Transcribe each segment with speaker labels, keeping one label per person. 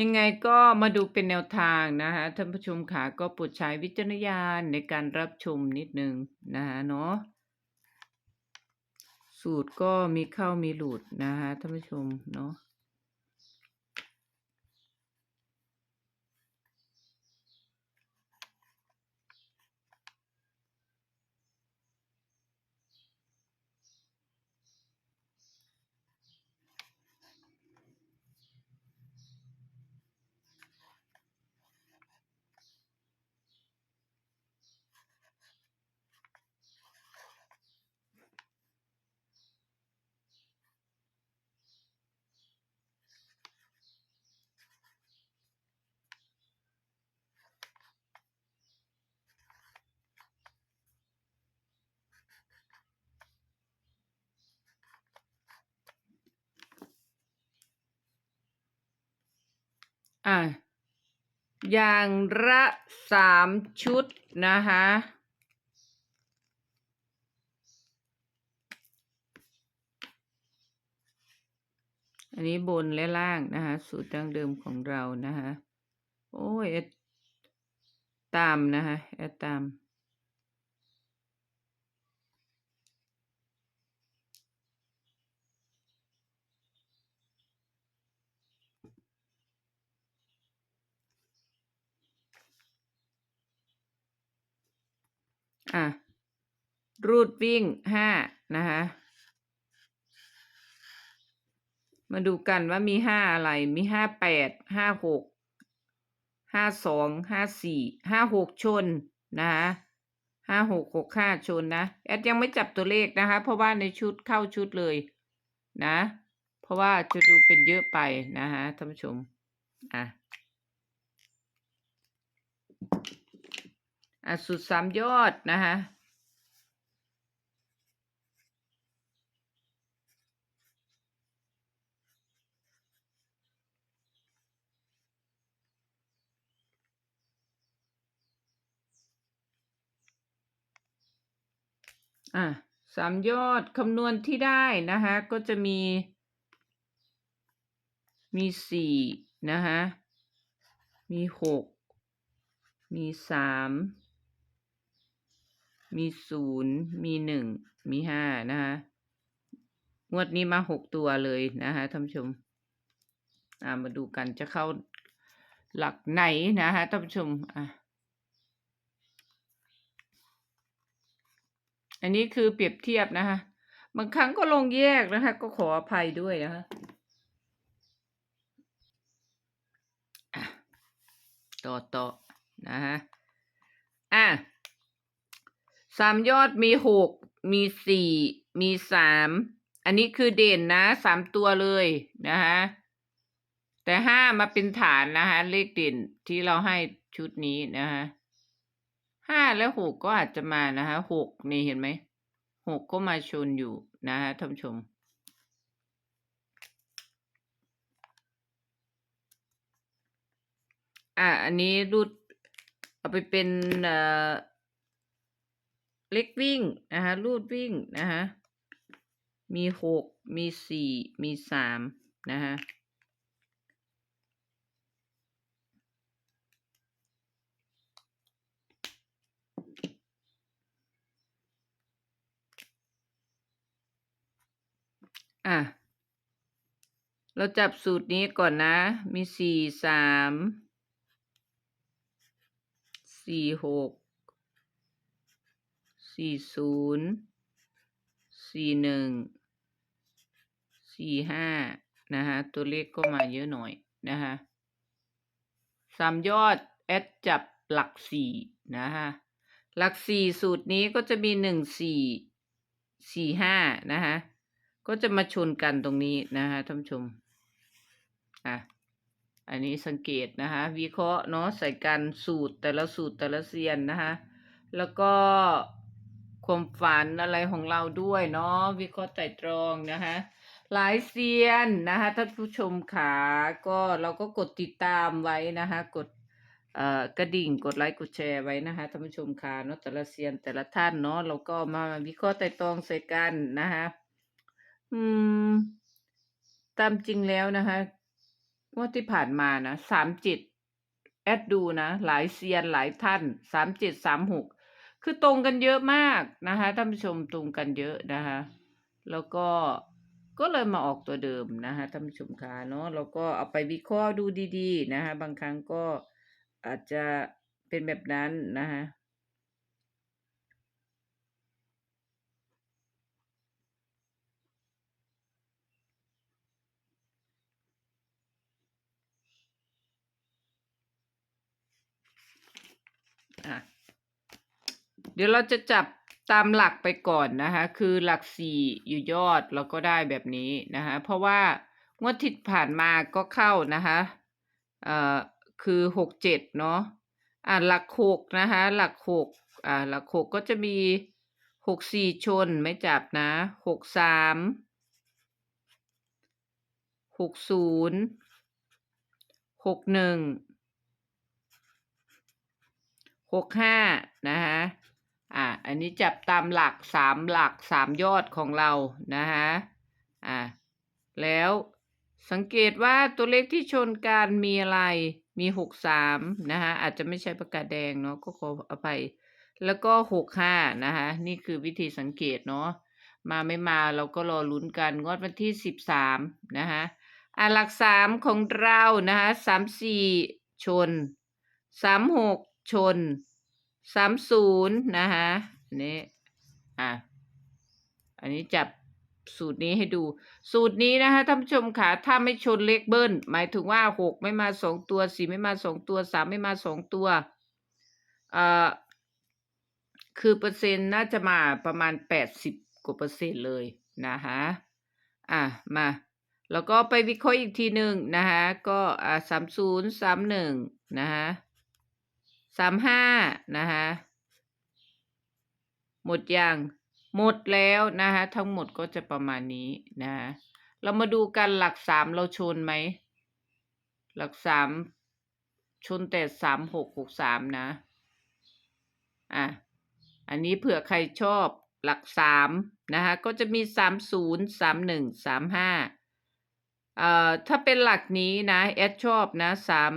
Speaker 1: ยังไงก็มาดูเป็นแนวทางนะคะท่านผู้ชมค่ะก็โปรดใช้วิจารณญาณในการรับชมนิดนึงนะคะเนาะสูตรก็มีเข้ามีหลุดนะคะท่านผู้ชมเนาะ อะอย่างละสามชุดนะคะอันนี้บนและล่างนะคะสูตรดั้งเดิมของเรานะคะโอ้ยตามนะคะแอดตาม อะ รูดวิ่งห้านะคะมาดูกันว่ามีห้าอะไร มีห้าแปด ห้าหก ห้าสอง ห้าสี่ ห้าหกชนนะคะห้าหกหกห้าชนนะแอดยังไม่จับตัวเลขนะคะ เพราะว่าในชุดเข้าชุดเลยนะ เพราะว่าจะดูเป็นเยอะไปนะคะท่านผู้ชม อะ อะสุดสามยอดนะคะอะสามยอดคำนวณที่ได้นะคะก็จะมี มีสี่นะคะมีหกมีสาม มีศูนย์มีหนึ่งมีห้านะคะงวดนี้มาหกตัวเลยนะคะท่านผู้ชม อ่ามาดูกันจะเข้าหลักไหนนะคะท่านผู้ชมอะอันนี้คือเปรียบเทียบนะคะบางครั้งก็ลงแยกนะคะ ก็ขออภัยด้วยนะคะต่อต่อนะคะอะ สามยอดมีหกมีสี่มีสามอันนี้คือเด่นนะสามตัวเลยนะคะแต่ห้ามาเป็นฐานนะคะเลขเด่นที่เราให้ชุดนี้นะคะห้าและหกก็อาจจะมานะคะหกนี่เห็นไหมหกก็มาชนอยู่นะคะท่านผู้ชมอะอันนี้รูดเอาไปเป็นเอ่อ เล็กวิ่งนะคะรูดวิ่งนะคะมีหกมีสี่มีสามนะคะอะ เราจับสูตรนี้ก่อนนะ มีสี่สาม สี่หก สี่ศูนย์สี่หนึ่งสี่ห้านะคะตัวเลขก็มาเยอะหน่อยนะคะสามยอดแอดจับหลักสี่นะคะหลักสี่สูตรนี้ก็จะมีหนึ่งสี่สี่ห้านะคะก็จะมาชนกันตรงนี้นะคะท่านผู้ชมอะอันนี้สังเกตนะคะวิเคราะห์เนาะใส่กันสูตรแต่ละสูตรแต่ละเซียนนะคะแล้วก็ ความฝันอะไรของเราด้วยเนาะวิเคราะห์ไตรตรองนะคะหลายเซียนนะคะท่านผู้ชมขาก็เราก็กดติดตามไว้นะคะกดกระดิ่งกดไลค์กดแชร์ไว้นะคะท่านผู้ชมขาเนาะแต่ละเซียนแต่ละท่านเนาะเราก็มาวิเคราะห์ไตรตรองใส่กันนะคะอืม ตามจริงแล้วนะคะงวดที่ผ่านมานะสามเจ็ดแอดดูนะหลายเซียนหลายท่านสามเจ็ดสามหก คือตรงกันเยอะมากนะคะท่านผู้ชมตรงกันเยอะนะคะ แล้วก็ก็เลยมาออกตัวเดิมนะคะท่านผู้ชมคะเนาะแล้วก็เอาไปวิเคราะห์ดูดี ๆ นะคะบางครั้งก็อาจจะเป็นแบบนั้นนะคะอะ เดี๋ยวเราจะจับตามหลักไปก่อนนะคะ คือหลักสี่อยู่ยอดเราก็ได้แบบนี้นะคะ เพราะว่างวดที่ผ่านมาก็เข้านะคะเอ่อคือหกเจ็ดเนาะอะหลักหกนะคะ หลักหกอ่าหลักหกก็จะมีหกสี่ชนไม่จับนะหกสามหกศูนย์หกหนึ่งหกห้านะคะ อ่าอันนี้จับตามหลักสามหลักสามยอดของเรานะคะอ่าแล้วสังเกตว่าตัวเลขที่ชนกันมีอะไรมีหกสามนะคะอาจจะไม่ใช่ประกาศแดงเนาะก็ขออภัย แล้วก็หกห้านะคะนี่คือวิธีสังเกตเนาะมาไม่มาเราก็รอลุ้นกันงวดวันที่สิบสามนะคะอ่าหลักสามของเรานะคะสามสี่ชนสามหกชน สามศูนย์นะคะอันนี้อะอันนี้จับสูตรนี้ให้ดู สูตรนี้นะคะท่านผู้ชมค่ะถ้าไม่ชนเลขเบิ้ล หมายถึงว่าหกไม่มาสองตัวสี่ไม่มาสองตัวสามไม่มาสองตัวเอ่อคือเปอร์เซ็นต์น่าจะมาประมาณแปดสิบกว่าเปอร์เซ็นต์เลยนะคะอะมา แล้วก็ไปวิเคราะห์อีกทีหนึ่งนะคะก็อ่าสามศูนย์สามหนึ่งนะคะ สามห้านะคะหมดยังหมดแล้วนะคะทั้งหมดก็จะประมาณนี้นะคะเรามาดูกันหลักสามเราชนไหม หลักสามชนแต่สามหกหกสามนะ อะ อันนี้เผื่อใครชอบหลักสามนะคะก็จะมีสามศูนย์สามหนึ่งสามห้าเอ่อถ้าเป็นหลักนี้นะแอดชอบนะสาม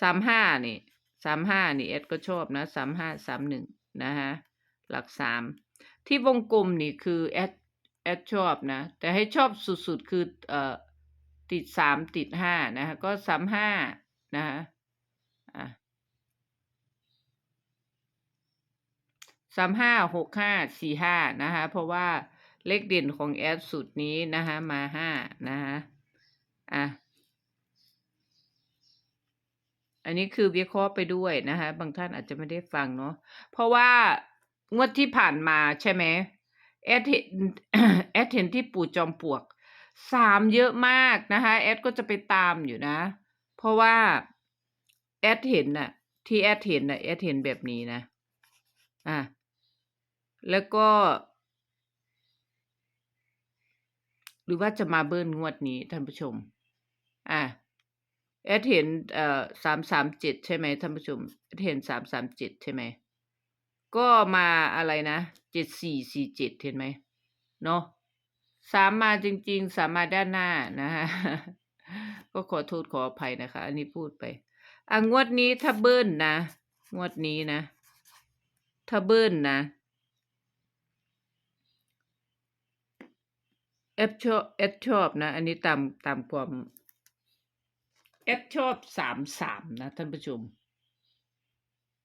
Speaker 1: สามห้านี่ สามห้านี่แอดก็ชอบนะสามห้าสามหนึ่งนะฮะหลักสามที่วงกลมนี่คือแอดแอดชอบนะ แต่ให้ชอบสุดๆคือเอ่อติดสามติดห้านะฮะก็สามห้านะฮะอะสามห้าหกห้าสี่ห้านะคะเพราะว่าเลขเด่นของแอดสุดนี้นะคะมาห้านะคะอะ อันนี้คือวิเคราะห์ไปด้วยนะคะ บางท่านอาจจะไม่ได้ฟังเนาะเพราะว่างวดที่ผ่านมาใช่ไหมแอดเห็นแอดเห็นที่ปู่จอมปลวกสามเยอะมากนะคะแอดก็จะไปตามอยู่นะ เพราะว่าแอดเห็นน่ะ ที่แอดเห็นน่ะแอดเห็นแบบนี้นะอะแล้วก็ หรือว่าจะมาเบิ้ลงวดนี้ท่านผู้ชม อะ แอดเห็นเอ่อสามสามเจ็ดใช่ไหมท่านผู้ชมแอดเห็นสามสามเจ็ดใช่ไหมก็มาอะไรนะเจ็ดสี่สี่เจ็ดเห็นไหมเนาะสามมาจริงๆ สามมาด้านหน้านะฮะก็ขอโทษขออภัยนะคะ อันนี้พูดไปอะงวดนี้ถ้าเบิ้ลนะ งวดนี้นะ ถ้าเบิ้ลนะเอฟชอบเอฟชอบนะ อันนี้ตามตามความ เอฟชอบสามสามนะท่านผู้ชม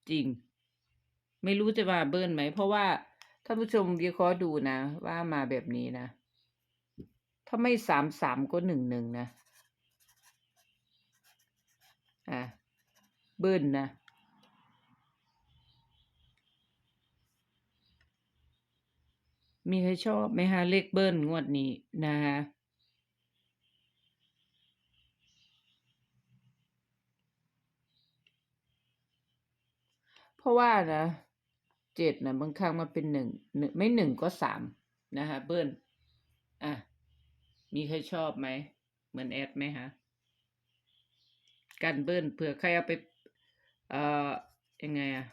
Speaker 1: จริง ไม่รู้จะมาเบิ้ลไหม เพราะว่าท่านผู้ชมวิเคราะห์ดูนะ ว่ามาแบบนี้นะ ถ้าไม่สามสามก็หนึ่งหนึ่งนะ อะ เบิ้ลนะมีใครชอบไหมฮะเลขเบิ้ลงวดนี้นะฮะ ราะว่านะเจ็ดนะบางครั้งมาเป็นหนึ่งไม่หนึ่งก็สามนะฮะเบิ้ลอะ มีใครชอบไหม เหมือนแอดไหมฮะกันเบิ้ลเผื่อใครเอาไป เอ่อยังไงอะ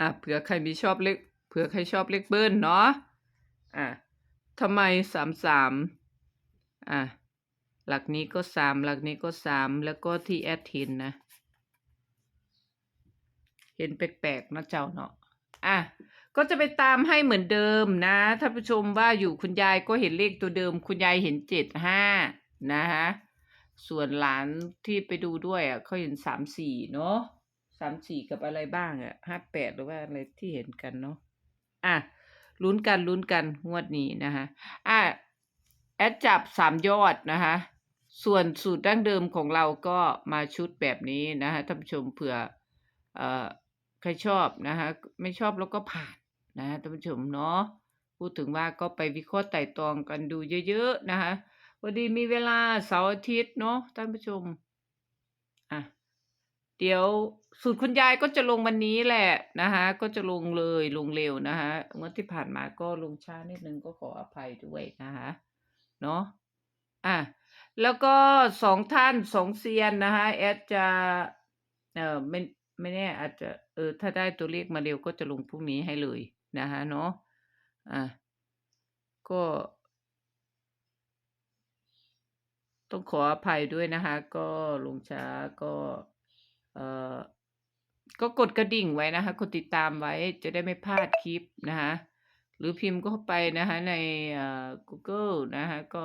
Speaker 1: อะเผื่อใครมีชอบเลขเผื่อใครชอบเลขเบิ้ลเนาะอะ ทำไมสามสามอะหลักนี้ก็สามหลักนี้ก็สามแล้วก็ที่แอดเห็นนะ เห็นแปลกๆนะเจ้าเนาะอะก็จะไปตามให้เหมือนเดิมนะท่านผู้ชมว่าอยู่คุณยายก็เห็นเลขตัวเดิม คุณยายเห็นเจ็ดห้านะฮะส่วนหลานที่ไปดูด้วยอะเขาเห็นสามสี่เนาะสามสี่กับอะไรบ้างอะห้าแปดหรือว่าอะไรที่เห็นกันเนาะอะ ลุ้นกันลุ้นกันงวดนี้นะคะอะแอดจับสามยอดนะคะส่วนสูตรดั้งเดิมของเราก็มาชุดแบบนี้นะคะท่านผู้ชมเผื่อเอ่อใครชอบนะคะไม่ชอบแล้วก็ผ่านนะะท่านผู้ชมเนาะพูดถึงว่าก็ไปวิเคราะห์ไต่ตรองกันดูเยอะๆนะคะวันดีมีเวลาเสาร์อาทิตย์เนาะท่านผู้ชม เดี๋ยวสูตรคุณยายก็จะลงวันนี้แหละนะคะก็จะลงเลยลงเร็วนะคะงวดที่ผ่านมาก็ลงช้านิดนึงก็ขออภัยด้วยนะคะเนาะอะแล้วก็สองท่านสองเซียนนะคะแอดจะเออไม่ไม่แน่อาจจะเออถ้าได้ตัวเลขมาเร็วก็จะลงพรุ่งนี้ให้เลยนะคะเนาะอะก็ต้องขออภัยด้วยนะคะ ก็ลงช้าก็ เอ่อก็กดกระดิ่งไว้นะคะ กดติดตามไว้จะได้ไม่พลาดคลิปนะคะหรือพิมพ์ก็เข้าไปนะคะในเอ่อ Google นะคะก็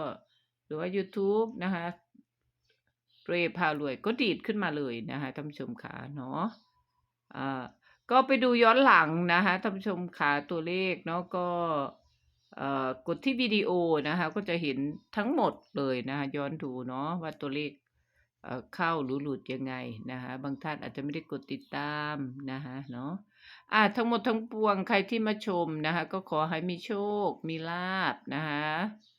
Speaker 1: หรือว่า YouTube นะคะเรพารวยก็ดีดขึ้นมาเลยนะคะท่านผู้ชมขาเนาะอ่าก็ไปดูย้อนหลังนะคะท่านผู้ชมขาตัวเลขเนาะก็กดที่วิดีโอนะคะก็จะเห็นทั้งหมดเลยนะคะย้อนดูเนาะว่าตัวเลข เข้าหรือหลุดยังไงนะคะบางท่านอาจจะไม่ได้กดติดตามนะคะเนาะอ่าทั้งหมดทั้งปวงใครที่มาชมนะคะก็ขอให้มีโชค มีลาบนะคะ